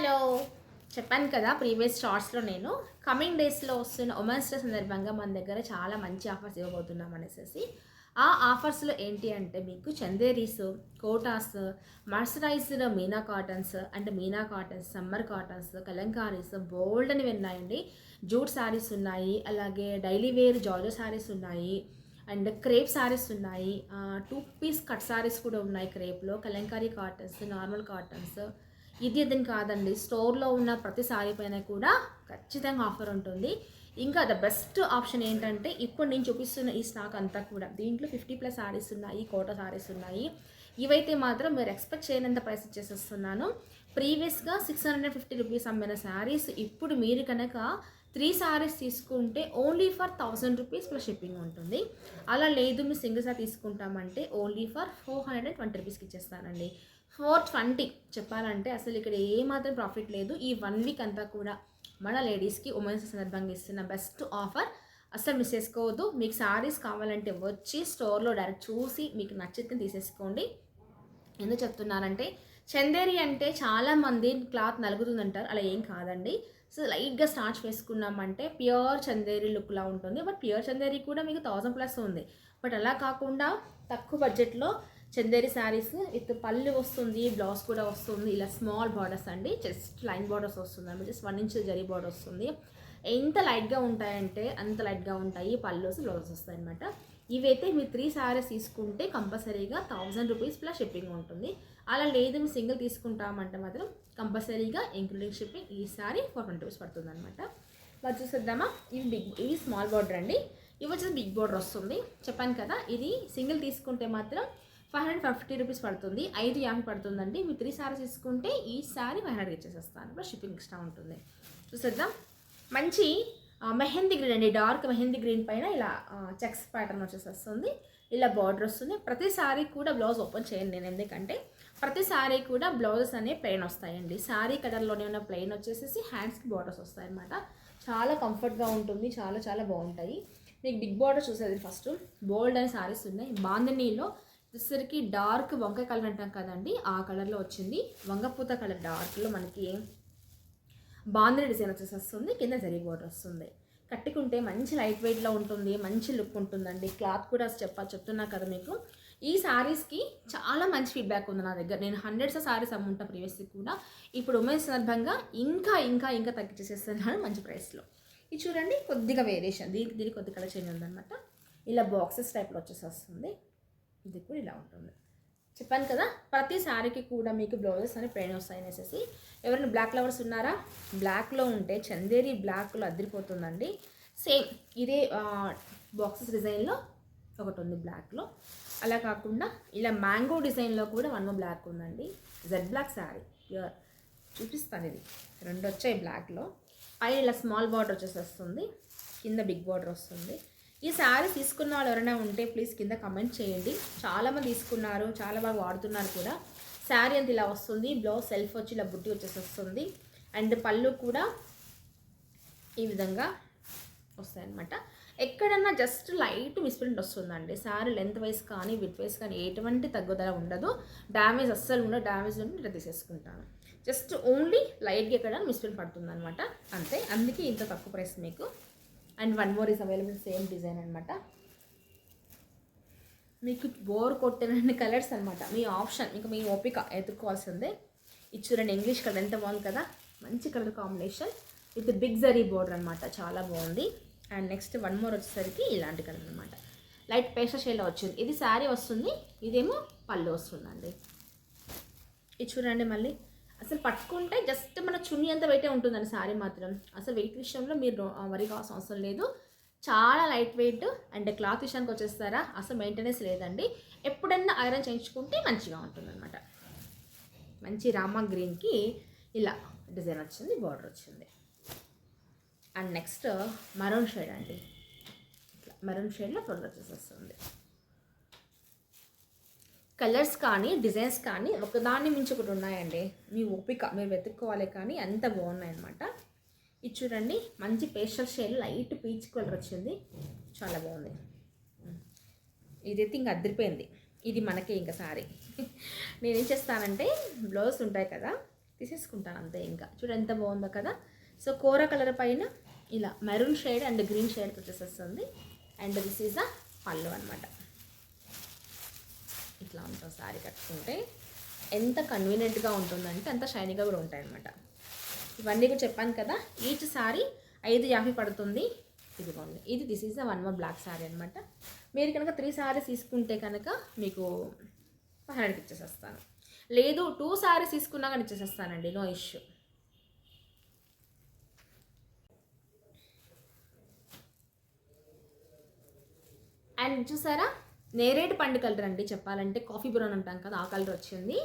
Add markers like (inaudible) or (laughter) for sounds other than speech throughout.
Hello. చెప్పాను కదా previous షార్ట్స్లో నేను. కమింగ్ డేస్లో వస్తున్న ఉమెన్స్ డే సందర్భంగా మన దగ్గర చాలా మంచి ఆఫర్స్ ఇవ్వబోతున్నాం అనేసి. ఆ ఆఫర్స్లో ఏంటి అంటే మీకు చందేరీస్ కోటాస్ మర్సరైజ్డ్ మీనా కాటన్స్ అంటే Meena cottons summer cottons kalamkaris bold అని ఉన్నాయండి. జూట్ శారీస్ ఉన్నాయి అలాగే డైలీ వేర్ జార్జో శారీస్ ఉన్నాయి అండ్ క్రేప్ శారీస్ ఉన్నాయి. టూ పీస్ కట్ శారీస్ కూడా ఉన్నాయి క్రేప్లో. కలంకారీ కాటన్స్ నార్మల్ కాటన్స్ ఇది ఇదని కాదండి. స్టోర్లో ఉన్న ప్రతి సారీ పైన కూడా ఖచ్చితంగా ఆఫర్ ఉంటుంది. ఇంకా ద బెస్ట్ ఆప్షన్ ఏంటంటే ఇప్పుడు నేను చూపిస్తున్న ఈ స్టాక్ అంతా కూడా దీంట్లో ఫిఫ్టీ ప్లస్ సారీస్ ఉన్నాయి కోట సారీస్ ఉన్నాయి. ఇవైతే మాత్రం మీరు ఎక్స్పెక్ట్ చేయనంత ప్రైస్ ఇచ్చేసేస్తున్నాను. ప్రీవియస్గా సిక్స్ హండ్రెడ్ ఫిఫ్టీ రూపీస్ అమ్మిన శారీస్ ఇప్పుడు మీరు కనుక త్రీ సారీస్ తీసుకుంటే only for thousand rupees plus shipping ఉంటుంది. అలా లేదు మీరు single sari తీసుకుంటామంటే only for four hundred and twenty రూపీస్కి ఇచ్చేస్తానండి. ఫోర్ ట్వంటీ చెప్పాలంటే అసలు ఇక్కడ ఏమాత్రం ప్రాఫిట్ లేదు. ఈ వన్ వీక్ అంతా కూడా మన లేడీస్కి ఉమెన్స్ సందర్భంగా ఇస్తున్న బెస్ట్ ఆఫర్. అస్సలు మిస్ చేసుకోవద్దు. మీకు సారీస్ కావాలంటే వచ్చి స్టోర్లో డైరెక్ట్ చూసి మీకు నచ్చితే తీసేసుకోండి. ఎందుకు చెప్తున్నానంటే చందేరి అంటే చాలామంది క్లాత్ నలుగుతుందంటారు. అలా ఏం కాదండి. సో లైట్గా స్టార్చ్ వేసుకున్నామంటే ప్యూర్ చందేరి లుక్లా ఉంటుంది. బట్ ప్యూర్ చందేరి కూడా మీకు థౌజండ్ ప్లస్ ఉంది. బట్ అలా కాకుండా తక్కువ బడ్జెట్లో చందేరి శారీస్ విత్ పళ్ళు వస్తుంది బ్లౌజ్ కూడా వస్తుంది. ఇలా స్మాల్ బార్డర్స్ అండి. జస్ట్ లైన్ బార్డర్స్ వస్తుంది just one inch zari border వస్తుంది. ఎంత లైట్గా ఉంటాయంటే అంత లైట్గా ఉంటాయి పళ్ళుస్ బ్లౌజెస్ వస్తాయి అనమాట. ఇవైతే మీరు త్రీ శారీస్ తీసుకుంటే కంపల్సరీగా థౌజండ్ రూపీస్ ప్లస్ షిప్పింగ్ ఉంటుంది. అలా లేదు మీరు సింగిల్ తీసుకుంటామంటే మాత్రం కంపల్సరీగా ఇంక్లూడింగ్ షిప్పింగ్ ఈ సారీ ఫోర్ ట్వంటీ రూపీస్ పడుతుంది అనమాట మరి చూసేద్దామా? ఇవి బిగ్ ఇవి స్మాల్ బార్డర్ అండి. ఇవి వచ్చేసి బిగ్ బార్డర్ వస్తుంది. చెప్పాను కదా ఇది సింగిల్ తీసుకుంటే మాత్రం ఫైవ్ హండ్రెడ్ ఫిఫ్టీ రూపీస్ పడుతుంది. ఐదు యాభై పడుతుందండి. మీరు త్రీ సారీస్ తీసుకుంటే ఈ సారీ ఫైవ్ హండ్రెడ్ ఇచ్చేసేస్తాను. ప్లస్ షిప్పింగ్ ఎక్స్ట్రా ఉంటుంది. చూసేద్దాం. మంచి మెహందీ గ్రీన్ అండి. డార్క్ మెహందీ గ్రీన్ పైన ఇలా చెక్స్ ప్యాటర్న్ వచ్చేసి వస్తుంది ఇలా బార్డర్ వస్తుంది. ప్రతి సారీ కూడా బ్లౌజ్ ఓపెన్ చేయండి నేను. ఎందుకంటే ప్రతి సారీ కూడా బ్లౌజెస్ అనే ప్లెయిన్ వస్తాయండి. సారీ కలర్లోనే ఉన్న ప్లెయిన్ వచ్చేసి హ్యాండ్స్కి బార్డర్స్ వస్తాయి అనమాట చాలా కంఫర్ట్గా ఉంటుంది. చాలా చాలా బాగుంటాయి. మీకు బిగ్ బార్డర్ చూసేది ఫస్ట్. బోల్డ్ అనే సారీస్ ఉన్నాయి. బాందనీలో వచ్చేసరికి డార్క్ వంకాయ కలర్ అంటాం కదండి ఆ కలర్లో వచ్చింది. వంగపూత కలర్ డార్క్లో మనకి బాంద్రీ డిజైన్ వచ్చేసి వస్తుంది కింద జరీ బోర్డర్ వస్తుంది. కట్టుకుంటే మంచి లైట్ వెయిట్లో ఉంటుంది మంచి లుక్ ఉంటుందండి. క్లాత్ కూడా చెప్పా చెప్తున్నా కదా మీకు. ఈ శారీస్కి చాలా మంచి ఫీడ్బ్యాక్ ఉంది నా దగ్గర. నేను హండ్రెడ్స్ ఆఫ్ శారీస్ అమ్ముంటా ప్రీవియస్కి కూడా. ఇప్పుడు ఉమెన్స్ సందర్భంగా ఇంకా ఇంకా ఇంకా తగ్గించేసేస్తున్నాను మంచి ప్రైస్లో. ఇది చూడండి కొద్దిగా వేరియేషన్ దీనికి దీనికి కొద్ది కలర్ చేంజ్ ఉందన్నమాట. ఇలా బాక్సెస్ టైప్లో వచ్చేసి వస్తుంది. ఇది కూడా ఇలా ఉంటుంది. చెప్పాను కదా ప్రతి శారీకి కూడా మీకు బ్లౌజెస్ అని ప్లెయిన్ వస్తాయి అనేసి ఎవరైనా బ్లాక్ లవర్స్ ఉన్నారా? బ్లాక్లో ఉంటే చందేరి బ్లాక్లో అదిరిపోతుందండి. సేమ్ ఇదే బాక్సెస్ డిజైన్లో ఒకటి ఉంది బ్లాక్లో. అలా కాకుండా ఇలా మ్యాంగో డిజైన్లో కూడా వన్ బ్లాక్ ఉందండి. జెడ్ బ్లాక్ శారీ ప్యూర్ చూపిస్తాను ఇది. రెండు వచ్చాయి బ్లాక్లో. పైన ఇలా స్మాల్ బార్డర్ వచ్చేసి వస్తుంది. కింద బిగ్ బార్డర్ వస్తుంది. ఈ శారీ తీసుకున్న వాళ్ళు ఎవరైనా ఉంటే ప్లీజ్ కింద కమెంట్ చేయండి. చాలామంది తీసుకున్నారు చాలా బాగా వాడుతున్నారు కూడా. శారీ అంత ఇలా వస్తుంది. బ్లౌజ్ సెల్ఫ్ వచ్చి ఇలా బుట్టి వచ్చేసి వస్తుంది. అండ్ పళ్ళు కూడా ఈ విధంగా వస్తాయన్నమాట. ఎక్కడన్నా జస్ట్ లైట్ మిస్ప్రింట్ వస్తుందండి. శారీ లెంత్ వైస్ కానీ విత్ వైస్ కానీ ఎటువంటి తగ్గుదల ఉండదు. డ్యామేజ్ అస్సలు ఉండదు. డ్యామేజ్ ఉండి ఇట్లా తీసేసుకుంటాను. జస్ట్ ఓన్లీ లైట్గా ఎక్కడ మిస్ప్రింట్ పడుతుంది అనమాట అంతే. అందుకే ఇంత తక్కువ ప్రైస్ మీకు. And one more is available same design అనమాట మీకు బోర్ కొట్టిన కలర్స్ అనమాట మీ ఆప్షన్ మీకు మీ ఓపిక ఎదుర్కోవాల్సిందే. ఇది చూడండి ఇంగ్లీష్ కలర్ ఎంత బాగుంది కదా? మంచి colour combination with big zari border అనమాట చాలా బాగుంది. అండ్ నెక్స్ట్ వన్ మోర్ వచ్చేసరికి ఇలాంటి కలర్ అనమాట లైట్ పేస్టల్ షేడ్లో వచ్చింది. ఇది శారీ వస్తుంది ఇదేమో పళ్ళు వస్తుందండి. ఇది చూడండి మళ్ళీ. అసలు పట్టుకుంటే జస్ట్ మన చున్నీ అంత వెయిటే ఉంటుందండి శారీ మాత్రం. అసలు వెయిట్ విషయంలో మీరు వరి కావాల్సిన అవసరం లేదు. చాలా లైట్ వెయిట్ అండ్ క్లాత్ విషయానికి వచ్చేస్తారా? అసలు మెయింటెనెన్స్ లేదండి. ఎప్పుడన్నా ఐరన్ చేయించుకుంటే మంచిగా ఉంటుందన్నమాట. మంచి రామా గ్రీన్కి ఇలా డిజైన్ వచ్చింది బార్డర్ వచ్చింది. అండ్ నెక్స్ట్ మరూన్ షేడ్ అండి. ఇట్లా మరూన్ షేడ్లో బార్డర్ వచ్చేసి వస్తుంది కలర్స్ కానీ డిజైన్స్ కానీ ఒకదాన్ని మించి ఒకటి ఉన్నాయండి. మీ ఓపిక మీరు వెతుక్కోవాలి కానీ అంత బాగున్నాయి అనమాట ఇది చూడండి మంచి pastel shade light peach colour వచ్చింది. చాలా బాగుంది. ఇదైతే ఇంకా అదిరిపోయింది ఇది మనకే ఇంకా సారీ. (laughs) నేనేం చేస్తానంటే బ్లౌజ్ ఉంటాయి కదా తీసేసుకుంటాను అంతే ఇంకా. చూడు ఎంత బాగుందో కదా. సో కూర కలర్ పైన ఇలా maroon shade and green shade వచ్చేసేస్తుంది. And this is the pallu అనమాట ఇట్లా ఉంటుంది శారీ కట్టుకుంటే ఎంత కన్వీనియంట్గా ఉంటుందంటే అంత షైనీగా కూడా ఉంటాయి అనమాట ఇవన్నీ కూడా చెప్పాను కదా ఈచ్ శారీ ఐదు యాభై పడుతుంది. ఇదిగోండి ఇది this is the one more black sari అనమాట మీరు కనుక త్రీ శారీస్ తీసుకుంటే కనుక మీకు ఫైవ్ హండ్రెడ్కి ఇచ్చేసేస్తాను. లేదు టూ శారీస్ తీసుకున్నా కానీ ఇచ్చేసేస్తానండి నో ఇష్యూ అండ్ చూసారా? నేరేడు పండు కలర్ అండి చెప్పాలంటే కాఫీ బ్రౌన్ అంటాం కదా ఆ కలర్ వచ్చింది.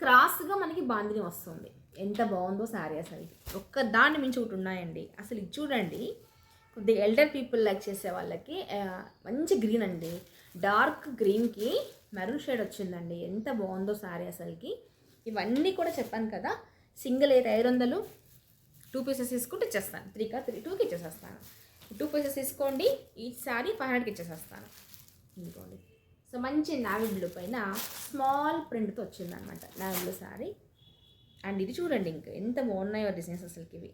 క్రాస్గా మనకి బాందిని వస్తుంది. ఎంత బాగుందో శారీ అసలు. ఒక్క దాన్ని మించి ఒకటి ఉన్నాయండి. అసలు ఇది చూడండి. కొద్దిగా ఎల్డర్ పీపుల్ లైక్ చేసే వాళ్ళకి మంచి గ్రీన్ అండి. డార్క్ గ్రీన్కి మెరూన్ షేడ్ వచ్చిందండి. ఎంత బాగుందో శారీ అసలుకి. ఇవన్నీ కూడా చెప్పాను కదా సింగిల్ అయితే ఐదు వందలు. టూ పీసెస్ తీసుకుంటే ఇచ్చేస్తాను. త్రీ కా త్రీ టూకి ఇచ్చేసేస్తాను. టూ పీసెస్ తీసుకోండి. ఈ సారీ ఫైవ్ హండ్రెడ్కి ఇచ్చేసేస్తాను. ఇదిగోండి. సో మంచి నావీ బ్లూ పైన స్మాల్ ప్రింట్తో వచ్చిందనమాట నావీ బ్లూ సారీ. అండ్ ఇది చూడండి ఇంకా ఎంత బాగున్నాయో డిజైన్స్ అసలుకి ఇవి.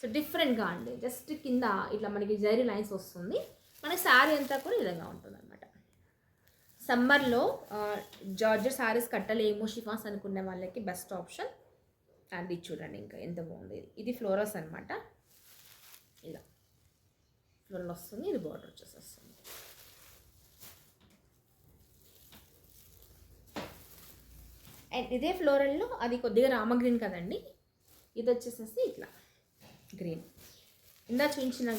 సో డిఫరెంట్గా అండి. జస్ట్ కింద ఇట్లా మనకి జరీ లైన్స్ వస్తుంది. మన శారీ అంతా కూడా విధంగా ఉంటుంది అనమాట సమ్మర్లో జార్జర్ శారీస్ కట్టలేము షిఫాన్స్ అనుకునే వాళ్ళకి బెస్ట్ ఆప్షన్. అండ్ ఇది చూడండి ఇంకా ఎంత బాగుంది. ఇది. ఫ్లోరస్ అనమాట ఇలా. ఫ్లోరల్ వస్తుంది ఇది బార్డర్ వచ్చేసి వస్తుంది. అండ్ ఇదే ఫ్లోరల్లో అది కొద్దిగా రామ గ్రీన్ కదండి. ఇది వచ్చేసేసి ఇట్లా గ్రీన్. ఇందా చూపించిన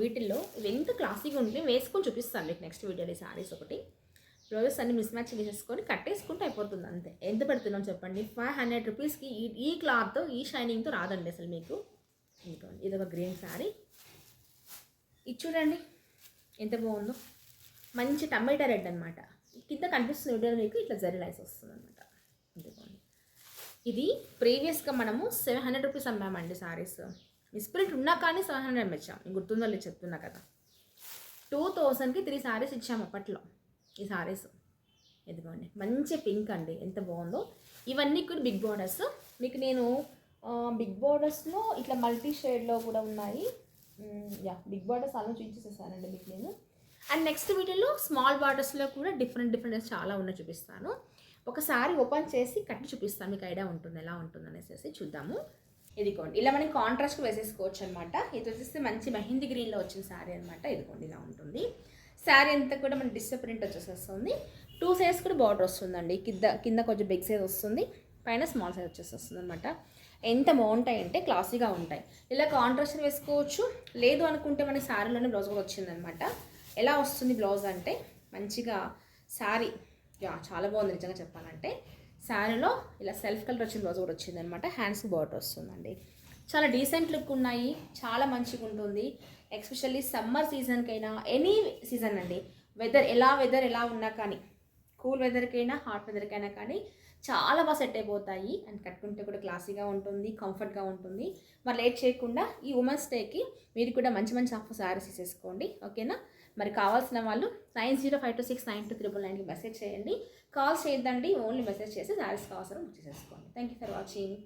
వీటిల్లో ఇవి ఎంత క్లాసీగా ఉంటే వేసుకొని చూపిస్తాను మీకు నెక్స్ట్ వీడియోలో ఈ సారీస్ ఒకటి. బ్లౌజెస్ అన్ని మిస్ మ్యాచ్ చేసేసుకొని కట్టేసుకుంటే అయిపోతుంది అంతే. ఎంత పెడుతున్నాం చెప్పండి? ఫైవ్ హండ్రెడ్ రూపీస్కి ఈ ఈ క్లాత్తో ఈ షైనింగ్తో రాదండి అసలు మీకు. ఇదిగోండి ఇది ఒక గ్రీన్ శారీ ఇది చూడండి ఎంత బాగుందో. మంచి టమాటా రెడ్ అనమాట కింద కనిపిస్తుంది వీడియో మీకు ఇట్లా జరీ లైన్స్ వస్తుంది అనమాట ఇది ప్రీవియస్గా మనము సెవెన్ హండ్రెడ్ రూపీస్ అమ్మామండి సారీస్ మిస్ప్రింట్ ఉన్నా కానీ సెవెన్ హండ్రెడ్ అమ్మేచ్చాం. గుర్తుందో లేదు చెప్తున్నా కదా. టూ థౌజండ్కి త్రీ సారీస్ ఇచ్చాము అప్పట్లో ఈ సారీస్ ఇదిగోండి. మంచి పింక్ అండి. ఎంత బాగుందో. ఇవన్నీ కూడా బిగ్ బోర్డర్స్ మీకు నేను బిగ్ బోర్డర్స్లో ఇట్లా మల్టీ షేడ్లో కూడా ఉన్నాయి. యా బిగ్ బార్డర్స్ అలా చూపించేసేసానండి మీకు నేను. అండ్ నెక్స్ట్ వీడియోలో స్మాల్ బార్డర్స్లో కూడా డిఫరెంట్ డిఫరెంట్ చాలా ఉన్నాయి చూపిస్తాను. ఒకసారి ఓపెన్ చేసి కట్టి చూపిస్తాను మీకు ఐడియా ఉంటుంది. ఎలా ఉంటుంది అనేసి చూద్దాము. ఇదిగోండి. ఇలా మనం కాంట్రాస్ట్ వేసేసుకోవచ్చు అనమాట ఇది వచ్చేసి మంచి మెహందీ గ్రీన్లో వచ్చిన శారీ అనమాట ఇదిగోండి ఇలా ఉంటుంది. శారీ అంతా కూడా మన డిస్టర్ ప్రింట్ వచ్చేసేస్తుంది. టూ సైజ్ కూడా బార్డర్ వస్తుందండి. కింద కింద కొంచెం బిగ్ సైజ్ వస్తుంది. పైన స్మాల్ సైజ్ వచ్చేసేస్తుంది అనమాట ఎంత బాగుంటాయి అంటే క్లాసీగా ఉంటాయి. ఇలా కాంట్రాస్ట్ వేసుకోవచ్చు. లేదు అనుకుంటే మన శారీలోనే బ్లౌజ్ కూడా వచ్చిందనమాట ఎలా వస్తుంది బ్లౌజ్ అంటే మంచిగా శారీ యా చాలా బాగుంది నిజంగా చెప్పాలంటే. శారీలో ఇలా సెల్ఫ్ కలర్ వచ్చిన రోజు కూడా వచ్చిందనమాట హ్యాండ్స్కి బార్డర్ వస్తుందండి. చాలా డీసెంట్ లుక్ ఉన్నాయి. చాలా మంచిగా ఉంటుంది. ఎస్పెషల్లీ సమ్మర్ సీజన్కైనా ఎనీ సీజన్ అండి. వెదర్ ఎలా వెదర్ ఎలా ఉన్నా కానీ కూల్ వెదర్కైనా హాట్ వెదర్కైనా కానీ చాలా బాగా సెట్ అయిపోతాయి. అండ్ కట్టుకుంటే కూడా క్లాసీగా ఉంటుంది కంఫర్ట్గా ఉంటుంది. మరి లేట్ చేయకుండా ఈ ఉమెన్స్ డేకి మీరు కూడా మంచి మంచి ఆఫర్ శారీస్ తీసేసుకోండి. ఓకేనా మరి కావాల్సిన వాళ్ళు nine zero five two six nine two triple నైన్కి మెసేజ్ చేయండి. కాల్ చేయొద్దండి ఓన్లీ మెసేజ్ చేసి శారీస్ కావాల్సిన బుక్ చేసేసుకోండి. Thank you for watching